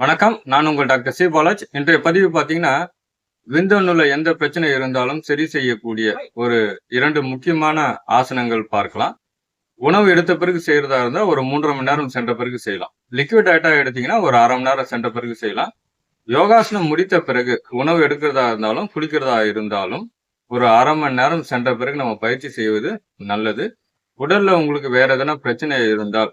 வணக்கம். நான் உங்கள் டாக்டர் சி. பாலாஜ். இன்றைய பதிவு பார்த்தீங்கன்னா விந்தணுல எந்த பிரச்சனை இருந்தாலும் சரி செய்யக்கூடிய ஒரு இரண்டு முக்கியமான ஆசனங்கள் பார்க்கலாம். உணவு எடுத்த பிறகு செய்யறதா இருந்தால் ஒரு மூன்றரை மணி நேரம் சென்ற பிறகு செய்யலாம். லிக்விட் டயட்டா எடுத்தீங்கன்னா ஒரு அரை மணி நேரம் சென்ற பிறகு செய்யலாம். யோகாசனம் முடித்த பிறகு உணவு எடுக்கிறதா இருந்தாலும் குளிக்கிறதா இருந்தாலும் ஒரு அரை மணி நேரம் சென்ற பிறகு நம்ம பயிற்சி செய்வது நல்லது. உடல்ல உங்களுக்கு வேற எதனா பிரச்சனை இருந்தால்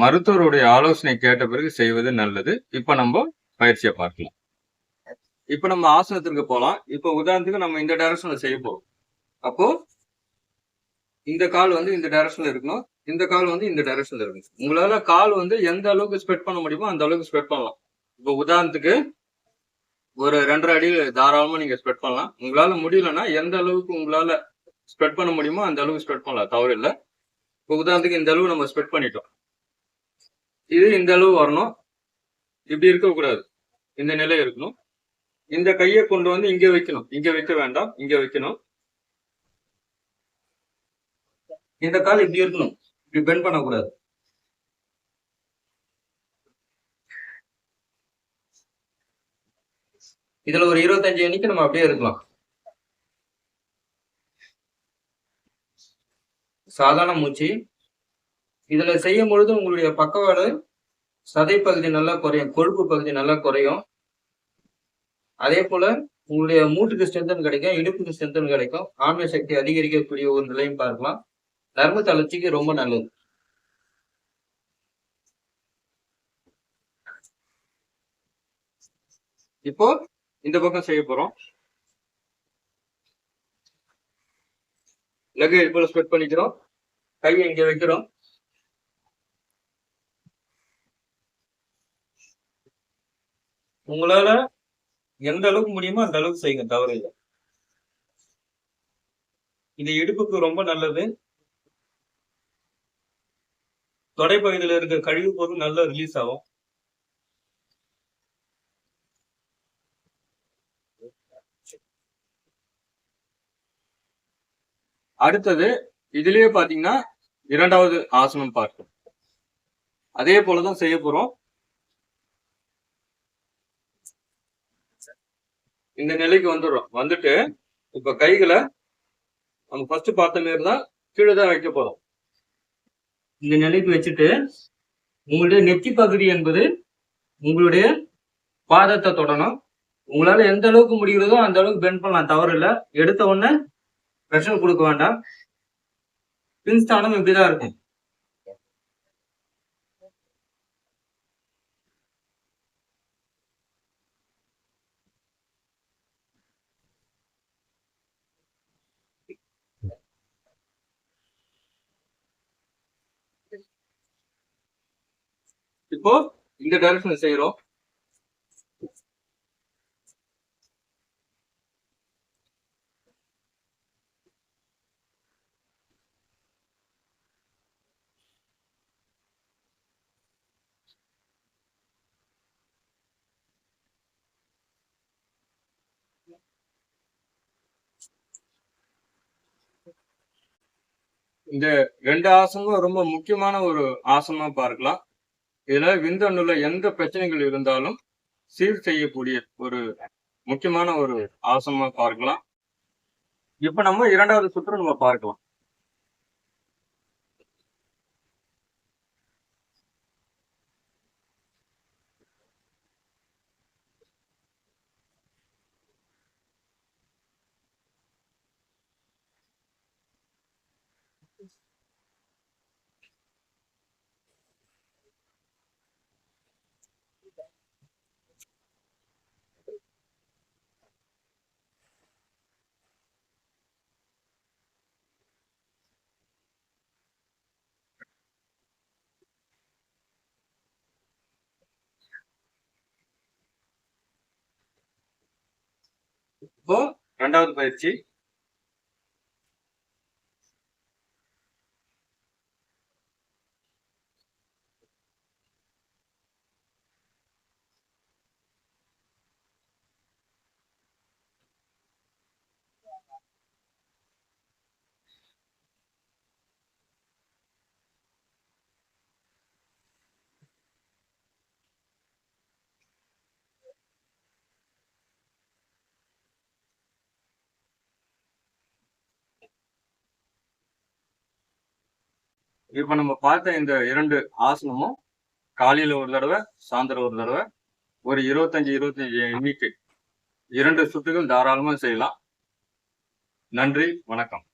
மருத்துவருடைய ஆலோசனை கேட்ட பிறகு செய்வது நல்லது. இப்ப நம்ம பயிற்சியை பார்க்கலாம். இப்ப நம்ம ஆசனத்திற்கு போகலாம் இப்ப உதாரணத்துக்கு நம்ம இந்த டைரக்ஷன்ல செய்ய போறோம். அப்போ இந்த கால் வந்து இந்த டைரக்ஷன்ல இருக்கணும். இந்த கால் வந்து இந்த டைரக்ஷன்ல இருக்கணும். உங்களால கால் வந்து எந்த அளவுக்கு ஸ்ப்ரெட் பண்ண முடியுமோ அந்த அளவுக்கு ஸ்ப்ரெட் பண்ணலாம். இப்போ உதாரணத்துக்கு ஒரு ரெண்டரை அடியில் தாராளமா நீங்க ஸ்ப்ரெட் பண்ணலாம். உங்களால முடியலன்னா எந்த அளவுக்கு உங்களால ஸ்ப்ரெட் பண்ண முடியுமோ அந்த அளவுக்கு ஸ்ப்ரெட் பண்ணலாம். தவறு இல்லை. இப்போ உதாரணத்துக்கு இந்த அளவு நம்ம ஸ்ப்ரெட் பண்ணிட்டோம். இது இந்த அளவு வரணும். இப்படி இருக்க கூடாது இந்த நிலை இருக்கணும். இந்த கையை கொண்டு வந்து இங்க வைக்கணும். இங்க வைக்க வேண்டாம். இங்க வைக்கணும். இந்த கால் இப்படி இருக்கணும். இப்படி பெண்ட் பண்ணக்கூடாது. இதுல ஒரு இருபத்தஞ்சு எண்ணிக்கை நம்ம அப்படியே இருக்கலாம். சாதாரண மூச்சு. இதுல செய்யும் பொழுது உங்களுடைய பக்கவாடு சதை பகுதி நல்லா குறையும் கொழுப்பு பகுதி நல்லா குறையும். அதே போல உங்களுடைய மூட்டுக்கு ஸ்ட்ரென்தன் கிடைக்கும் இடுப்புக்கு ஸ்ட்ரென்தன் கிடைக்கும். ஆண்மை சக்தி அதிகரிக்கக்கூடிய ஒரு நிலையும் பார்க்கலாம். நரம்பு தளர்ச்சிக்கு ரொம்ப நல்லது. இப்போ இந்த பக்கம் செய்ய போறோம். லெக் இப்போ ஸ்ப்ரெட் பண்ணிக்கிறோம். கையை இங்க வைக்கிறோம். உங்களால எந்த அளவுக்கு முடியுமோ அந்த அளவுக்கு செய்யுங்க தவறு இல்லை இது இடுப்புக்கு ரொம்ப நல்லது. தொடைப்பகுதியில் இருக்க கழிவு பொருள் நல்லா ரிலீஸ் ஆகும். அடுத்தது இதுலயே பாத்தீங்கன்னா இரண்டாவது ஆசனம் பார்க்கும் அதே போலதான் செய்ய போறோம். இந்த நிலைக்கு வந்துடுறோம். வந்துட்டு இப்ப கைகளை நம்ம ஃபர்ஸ்ட் பார்த்த மாரி தான் கீழே தான் வைக்க போறோம். இந்த நிலைக்கு வச்சுட்டு உங்களுடைய நெத்தி பகுதி என்பது உங்களுடைய பாதத்தை தொடணும். உங்களால எந்த அளவுக்கு முடிகிறதோ அந்த அளவுக்கு பெண்ட் பண்ணலாம். தவறு இல்லை. எடுத்த உடனே ப்ரெஷர் கொடுக்க வேண்டாம். பின்ஸ்தானம் இப்படிதான் இருக்கும். இப்போ இந்த டைரக்ஷன் செய்யறோம் இந்த ரெண்டு ஆசனமும் ரொம்ப முக்கியமான ஒரு ஆசனமா பார்க்கலாம். இதுல விந்தணுல எந்த பிரச்சனைகள் இருந்தாலும் சீர் செய்யக்கூடிய ஒரு முக்கியமான ஒரு ஆசமா பார்க்கலாம். இப்ப நம்ம இரண்டாவது சுற்று நம்ம பார்க்கலாம். இப்போ ரெண்டாவது பயிற்சி. இப்ப நம்ம பார்த்த இந்த இரண்டு ஆசனமும் காலையில ஒரு தடவை சாயந்தரம் ஒரு தடவை ஒரு இருபத்தஞ்சு இருபத்தஞ்சு எண்ணிக்கை. இரண்டு சுற்றுகள் தாராளமாக செய்யலாம். நன்றி வணக்கம்.